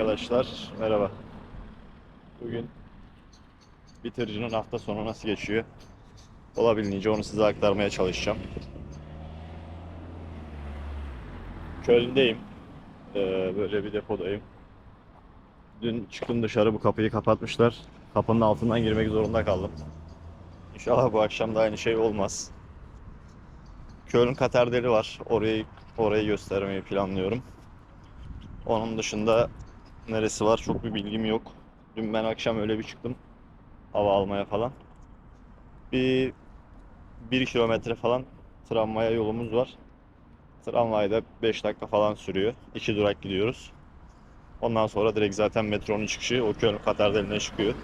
Arkadaşlar merhaba. Bugün bitiricinin hafta sonu nasıl geçiyor? Olabildiğince onu size aktarmaya çalışacağım. Köln'deyim. Ee, böyle bir depodayım. Dün çıktım dışarı bu kapıyı kapatmışlar. Kapının altından girmek zorunda kaldım. İnşallah bu akşam da aynı şey olmaz. Köln Katerdeli var. Orayı orayı göstermeyi planlıyorum. Onun dışında neresi var çok bir bilgim yok. Dün ben akşam öyle bir çıktım. Hava almaya falan. Bir 1 kilometre falan tramvaya yolumuz var. Tramvayda 5 dakika falan sürüyor. 2 durak gidiyoruz. Ondan sonra direkt zaten metronun çıkışı o Köln Katerdeline çıkıyor.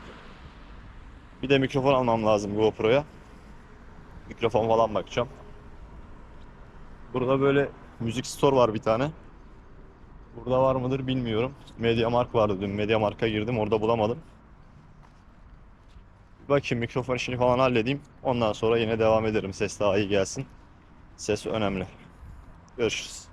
Bir de mikrofon almam lazım GoPro'ya. Mikrofon falan bakacağım. Burada böyle müzik store var bir tane. Burada var mıdır bilmiyorum. Mediamarkt vardı dün. Mediamarkt'a girdim orada bulamadım. Bakayım mikrofon işini falan halledeyim. Ondan sonra yine devam ederim. Ses daha iyi gelsin. Ses önemli. Görüşürüz.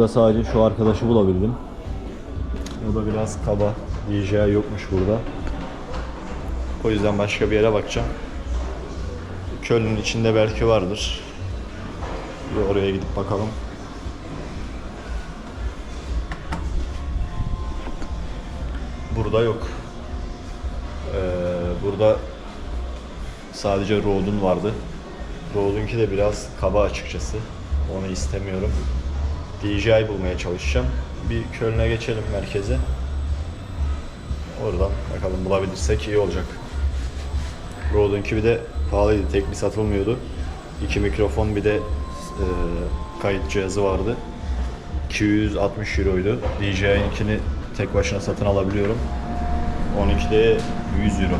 Burada sadece şu arkadaşı bulabildim. O da biraz kaba. DJI yokmuş burada. O yüzden başka bir yere bakacağım. Köln'ün içinde belki vardır. Bir oraya gidip bakalım. Burada yok. Ee, burada sadece Rode'un vardı. Rode'unki de biraz kaba açıkçası. Onu istemiyorum. DJI bulmaya çalışacağım. Bir Köln'e geçelim merkeze. Oradan bakalım bulabilirsek iyi olacak. Rode'unki bir de pahalıydı. Tek bir satılmıyordu. İki mikrofon bir de e, kayıt cihazı vardı. 260 euroydu. DJI'ninkini tek başına satın alabiliyorum. 12 de 100 euro.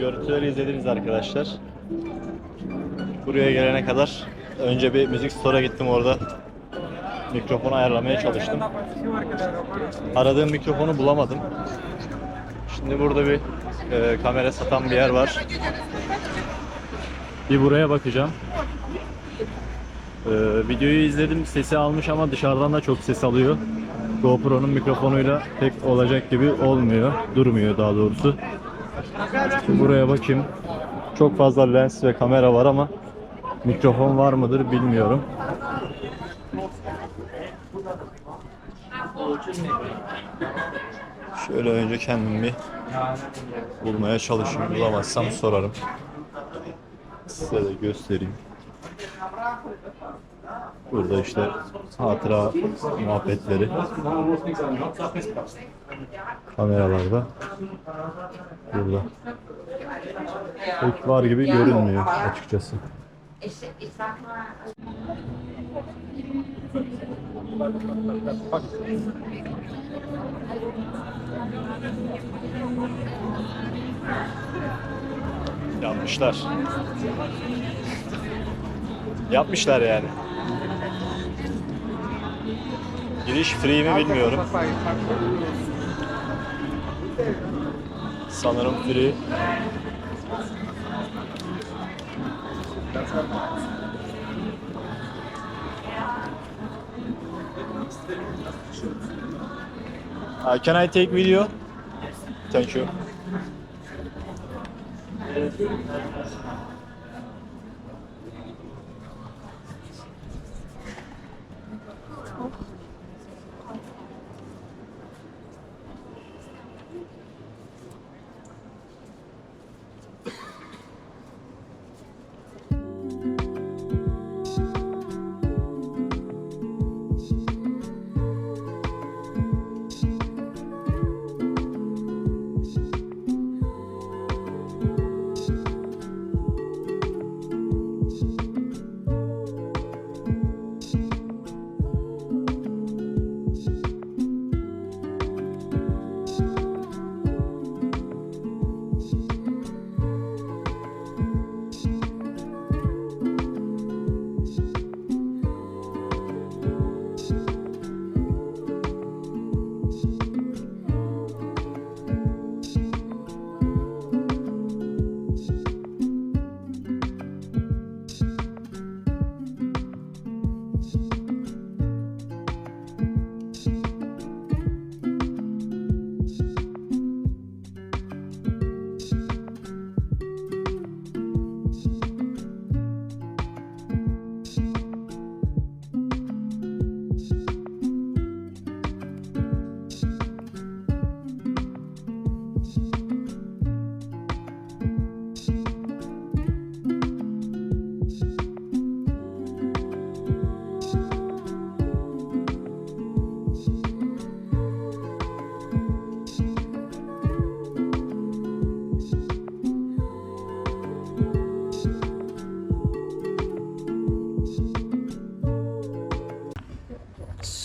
Görüntüleri izlediniz arkadaşlar. Buraya gelene kadar önce bir müzik store'a gittim orada. Mikrofonu ayarlamaya çalıştım. Aradığım mikrofonu bulamadım. Şimdi burada bir e, kamera satan bir yer var. Bir buraya bakacağım. E, videoyu izledim, sesi almış ama dışarıdan da çok ses alıyor. GoPro'nun mikrofonuyla pek olacak gibi olmuyor. Durmuyor daha doğrusu. Buraya bakayım. Çok fazla lens ve kamera var ama mikrofon var mıdır bilmiyorum. Şöyle önce kendimi bulmaya çalışayım. Bulamazsam sorarım. Size de göstereyim. Burada işte hatıra muhabbetleri kameralarda burada. Pek var gibi görünmüyor açıkçası. Yapmışlar. Yapmışlar yani. Giriş free mi bilmiyorum. Sanırım free. Uh, can I take video? Thank you.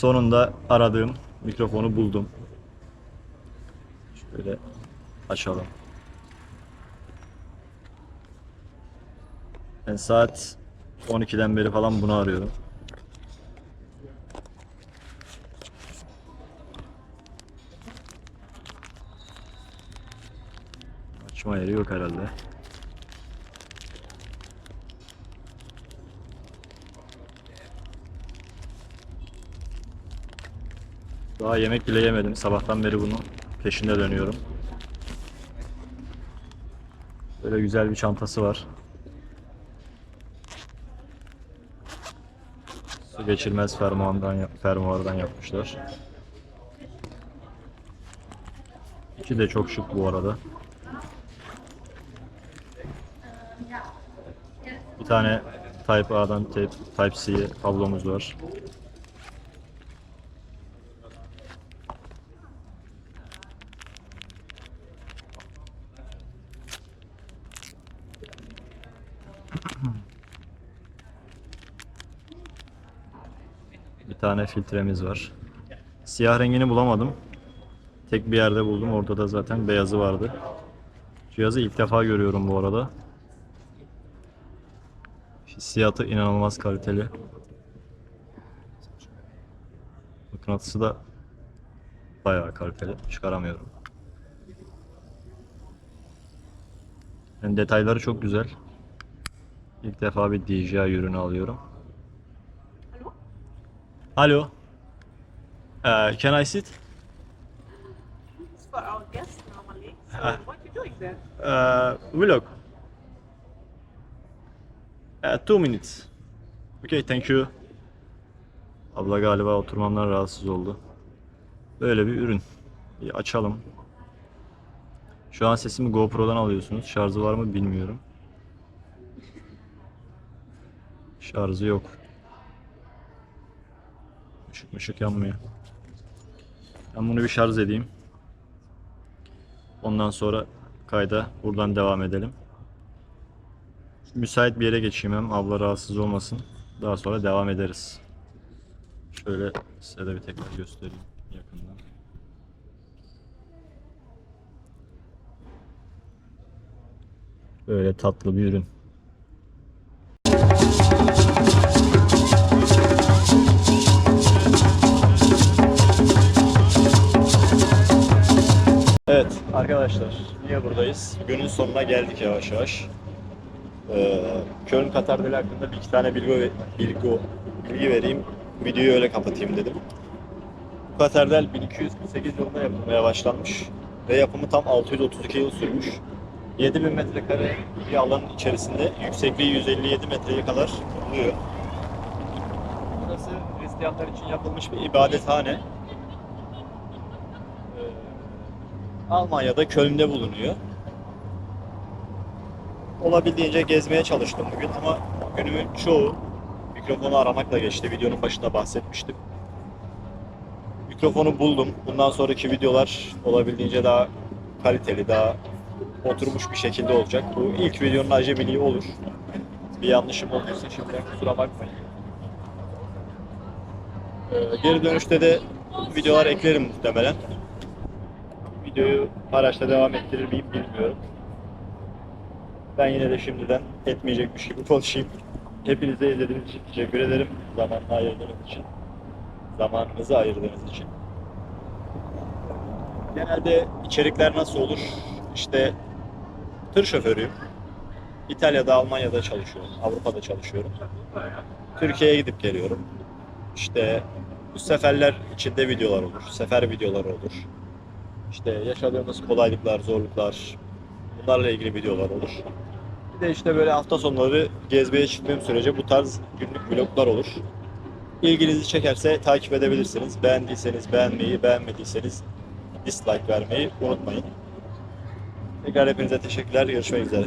Sonunda aradığım mikrofonu buldum. Şöyle açalım. Ben saat 12'den beri falan bunu arıyorum. Açma yeri yok herhalde. Daha yemek bile yemedim. Sabahtan beri bunun peşinde dönüyorum. Böyle güzel bir çantası var. Su geçirmez fermuardan, fermuardan yapmışlar. İçi de çok şık bu arada. Bir tane Type A'dan Type, Type C kablomuz var. Bir tane filtremiz var. Siyah rengini bulamadım. Tek bir yerde buldum. Orada da zaten beyazı vardı. Cihazı ilk defa görüyorum bu arada. Hissiyatı inanılmaz kaliteli. Mıknatısı da bayağı kaliteli. Çıkaramıyorum. Yani detayları çok güzel. İlk defa bir DJI ürünü alıyorum. Alo. Uh, can I sit? It's for our guests normally. So Ah. what you doing there? Uh, vlog. Uh, two minutes. Okay, thank you. Abla galiba oturmamdan rahatsız oldu. Böyle bir ürün. Bir açalım. Şu an sesimi GoPro'dan alıyorsunuz. Şarjı var mı bilmiyorum. Şarjı yok. Işık ışık yanmıyor. Ben bunu bir şarj edeyim. Ondan sonra kayda buradan devam edelim. Müsait bir yere geçeyim hem abla rahatsız olmasın. Daha sonra devam ederiz. Şöyle size de bir tekrar göstereyim yakından. Böyle tatlı bir ürün. Evet arkadaşlar niye buradayız? Günün sonuna geldik yavaş yavaş. Ee, Köln Katardeli hakkında bir iki tane bilgi, bilgi, bilgi vereyim. Videoyu öyle kapatayım dedim. Bu Katardel 1248 yılında yapılmaya başlanmış ve yapımı tam 632 yıl sürmüş. 7000 metrekare bir alanın içerisinde yüksekliği 157 metreye kadar buluyor. Burası Hristiyanlar için yapılmış bir ibadethane. Ee, Almanya'da Köln'de bulunuyor. Olabildiğince gezmeye çalıştım bugün ama günümün çoğu mikrofonu aramakla geçti. Videonun başında bahsetmiştim. Mikrofonu buldum. Bundan sonraki videolar olabildiğince daha kaliteli, daha oturmuş bir şekilde olacak. Bu ilk videonun acemiliği olur. Bir yanlışım olduysa şimdiden kusura bakmayın. Ee, geri dönüşte de videolar eklerim muhtemelen. Videoyu araçta devam ettirir miyim bilmiyorum. Ben yine de şimdiden etmeyecekmiş gibi konuşayım. Hepinize izlediğiniz için teşekkür ederim. Zamanını ayırdığınız için. Zamanınızı ayırdığınız için. Genelde içerikler nasıl olur? İşte tır şoförüyüm. İtalya'da, Almanya'da çalışıyorum. Avrupa'da çalışıyorum. Türkiye'ye gidip geliyorum. İşte bu seferler içinde videolar olur. Sefer videoları olur. İşte yaşadığımız kolaylıklar, zorluklar, bunlarla ilgili videolar olur. Bir de işte böyle hafta sonları gezmeye çıktığım sürece bu tarz günlük vloglar olur. İlginizi çekerse takip edebilirsiniz. Beğendiyseniz beğenmeyi, beğenmediyseniz dislike vermeyi unutmayın. Tekrar hepinize teşekkürler. Görüşmek üzere.